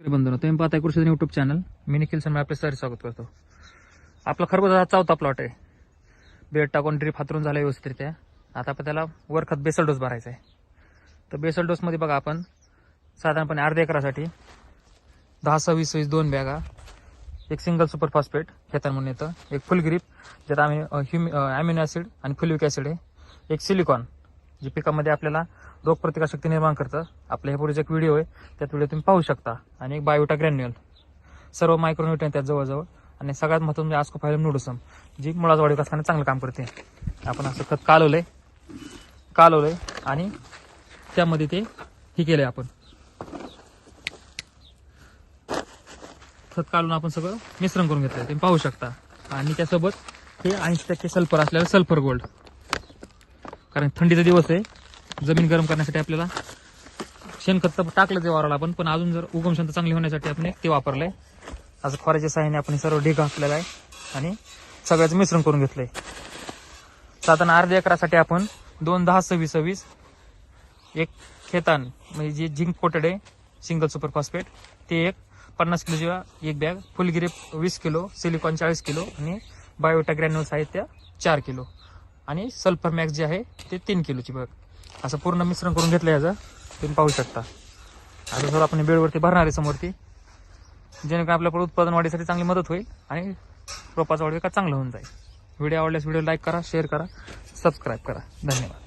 बंधन तुम्ही पाहताय कृषी युट्यूब चॅनल मी निखिल सर आपले सर स्वागत करतो. आपला हा चौथा प्लॉट आहे. बेड टाकून ड्रीप हातरून झाला व्यवस्थितरित्या. आता आपण त्याला वर खत बेसल डोस भरायचा आहे. तर बेसल डोसमध्ये बघा आपण साधारणपणे अर्ध्या एकरासाठी दहा सव्वीस वीस दोन बॅगा एक सिंगल सुपर फॉस्फेट खेतान म्हणून येतं एक फुल ग्रीप ज्यात आम्ही ह्युम ॲम्युनो ॲसिड आणि फुलिक ॲसिड आहे. एक सिलिकॉन जे पिकामध्ये आपल्याला रोगप्रतिकारशक्ती निर्माण करतं. आपल्या हे पुढे एक व्हिडिओ आहे त्यात व्हिडिओ तुम्ही पाहू शकता. आणि एक बायोटा ग्रॅन्युअल सर्व मायक्रोन्युट्रन त्यात जवळजवळ. आणि सगळ्यात महत्त्वाचं म्हणजे आस्कोफायलम नुडसम जी मुळात वाढीत असताना चांगलं काम करते. आपण असं खत कालवलंय. कालवलंय. आणि त्यामध्ये ते हे केलंय आपण. खत काढून आपण सगळं मिश्रण करून घेतलंय. तुम्ही पाहू शकता. आणि त्यासोबत हे ऐंशी टक्के सल्फर असल्यावर सल्फर गोल्ड कारण थंडीचा दिवस आहे. जमीन गरम करण्यासाठी आपल्याला शेणखत टाकलं ते वावराला आपण पण अजून जर उगम क्षमता चांगली होण्यासाठी आपण ते वापरलंय. असं खोऱ्याच्या साह्याने आपण सर्व ढीग घातलेला आहे आणि सगळ्याचं मिश्रण करून घेतलंय. साधारण अर्ध्या एकरासाठी आपण दोन दहा सव्वीस सव्वीस एक खेतान म्हणजे जे झिंक कोटडे आहे सिंगल सुपर फॉस्फेट ते एक पन्नास किलोची एक बॅग फुलगिरी वीस किलो सिलिकॉन चाळीस किलो आणि बायोटा ग्रॅन्युल्स आहेत त्या चार किलो. आणि सल्फर मॅक्स जे आहे ते तीन किलोची बघ. असं पूर्ण मिश्रण करून घेतलं याचं तुम्ही पाहू शकता. आता थोडं आपण बेडवरती भरणार आहे समोरती जेणेकरून आपल्याकडे उत्पादन वाढीसाठी चांगली मदत होईल आणि रोपाचा वाढ का चांगलं होऊन जाईल. व्हिडिओ आवडल्यास व्हिडिओ लाईक करा शेअर करा सबस्क्राईब करा. धन्यवाद.